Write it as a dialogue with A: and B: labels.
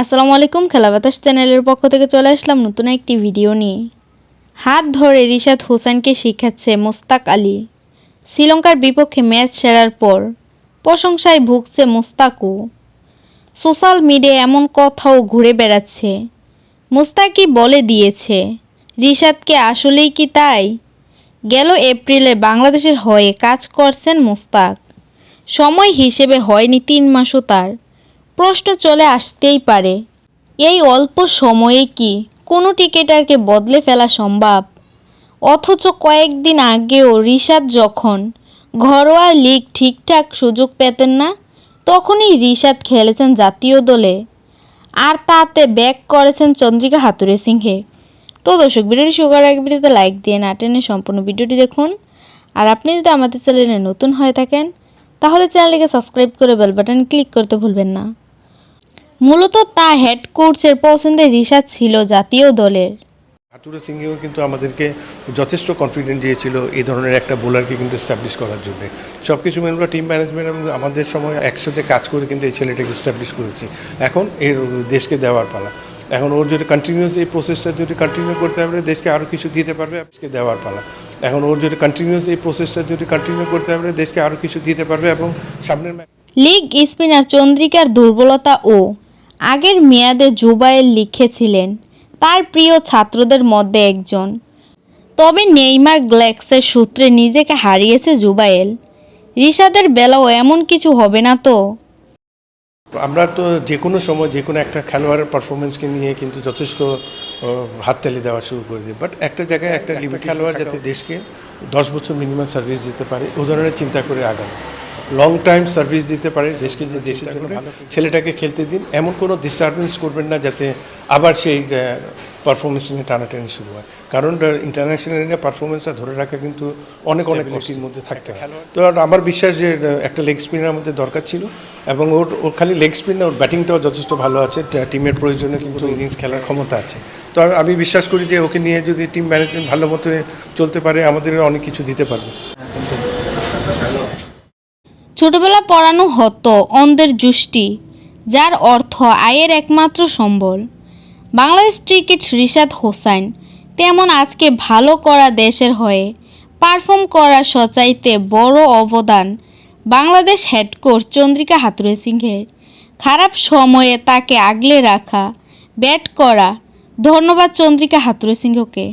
A: আসসালামু আলাইকুম, খেলা বাতাস চ্যানেলের পক্ষ থেকে চলে আসলাম নতুন একটি ভিডিও নিয়ে। হাত ধরে রিশাদ হোসেনকে শিখাচ্ছে মোস্তাক আলী। শ্রীলঙ্কার বিপক্ষে ম্যাচ সেরার পর প্রশংসায় ভুগছে মোস্তাকও। সোশ্যাল মিডিয়ায় এমন কথাও ঘুরে বেড়াচ্ছে। মোস্তাকই বলে দিয়েছে, রিশাদকে আসলেই কি তাই? গেল এপ্রিলে বাংলাদেশের হয়ে কাজ করছেন মোস্তাক। সময় হিসেবে হয়নি তিন মাসও তার। প্রশ্ন চলে আসতেই পারে। এই অল্প সময়ে কি কোনো টিকেটারকে বদলে ফেলা সম্ভব? অথচ কয়েকদিন আগেও রিশাদ যখন ঘরোয়া লিগ ঠিকঠাক সুযোগ পেতেন না, তখনই রিশাদ খেলেছেন জাতীয় দলে। আর তাতে ব্যাক করেছেন চন্দ্রিকা হাতুরে সিংহে। তো দর্শক, ভিডিওটি করার আগে ভিডিওতে লাইক দিয়ে না টেনে সম্পূর্ণ ভিডিওটি দেখুন। আর আপনি যদি আমাদের চ্যানেলে নতুন হয়ে থাকেন, তাহলে চ্যানেলটিকে সাবস্ক্রাইব করে বেল বাটন ক্লিক করতে ভুলবেন না। মূলত তা হেড কোচের পছন্দের রিশাদ ছিল জাতীয় দলের।
B: হাতুরে সিংহেও কিন্তু আমাদেরকে যথেষ্ট কনফিডেন্ট দিয়েছিল এই ধরনের একটা বোলারকে কিন্তু এস্টাবলিশ করার জন্য। সব কিছু মেন টিম ম্যানেজমেন্ট এবং আমাদের সময় একসাথে কাজ করে কিন্তু এই ছেলেটাকে এস্টাবলিশ করেছি। এখন এর দেশকে দেওয়ার পালা। এখন ওর যদি কন্টিনিউস এই প্রসেসটা যদি কন্টিনিউ করতে পারে দেশকে আরও কিছু দিতে পারবে দেশকে দেওয়ার পালা। এখন ওর যদি কন্টিনিউস এই প্রসেসটা যদি কন্টিনিউ করতে পারে দেশকে আরও কিছু দিতে পারবে এবং সামনের
A: লিগ স্পিনার চন্দ্রিকার দুর্বলতা ও আগের মেয়াদে জুবায়েল লিখেছিলেন তার প্রিয় ছাত্রদের মধ্যে একজন। তবে নেইমার গ্ল্যাক্সের সূত্রে নিজেকে হারিয়েছে জুবায়েল। রিশাদের বেলাও এমন কিছু হবে না তো?
B: আমরা তো যে কোনো সময় যে কোনো একটা খেলোয়াড়ের পারফরমেন্সকে নিয়ে কিন্তু যথেষ্ট হাততালি দেওয়া শুরু করে দিই। বাট একটা জায়গায় একটা লিমিট খেলোয়াড় যাতে দেশকে দশ বছর মিনিমাম সার্ভিস দিতে পারে ও ধরনের চিন্তা করে আগানো। লং টাইম সার্ভিস দিতে পারে দেশকে যে দেশের জন্য ছেলেটাকে খেলতে দিন এমন কোনো ডিস্টারবেন্স করবেন না যাতে আবার সেই পারফরমেন্স নিয়ে টানাটানি শুরু হয়। কারণ ইন্টারন্যাশনাল পারফরমেন্সটা ধরে রাখা কিন্তু অনেক অনেক কষ্টের মধ্যে থাকতে হয়। তো আমার বিশ্বাস যে একটা লেগ স্পিনার আমাদের দরকার ছিল এবং ওর ওর খালি লেগ স্পিন ওর ব্যাটিংটাও যথেষ্ট ভালো আছে টিমের প্রয়োজনে কিন্তু ইনিংস খেলার ক্ষমতা আছে। তো আমি- আমি বিশ্বাস করি যে ওকে নিয়ে যদি টিম ম্যানেজমেন্ট ভালো মতো চলতে পারে আমাদের অনেক কিছু দিতে পারবে।
A: ছোটবেলা পড়ানো হতো অন্ধের জুষ্টি যার অর্থ আয়ের একমাত্র সম্বল। বাংলাদেশ ক্রিকেট রিশাদ হোসাইন তেমন আজকে ভালো করা দেশের হয়ে, পারফর্ম করা সচাইতে বড় অবদান বাংলাদেশ হেড কোচ চন্দ্রিকা হাতুরে সিংহের। খারাপ সময়ে তাকে আগলে রাখা, ব্যাট করা, ধন্যবাদ চন্দ্রিকা হাতুরে সিংহকে।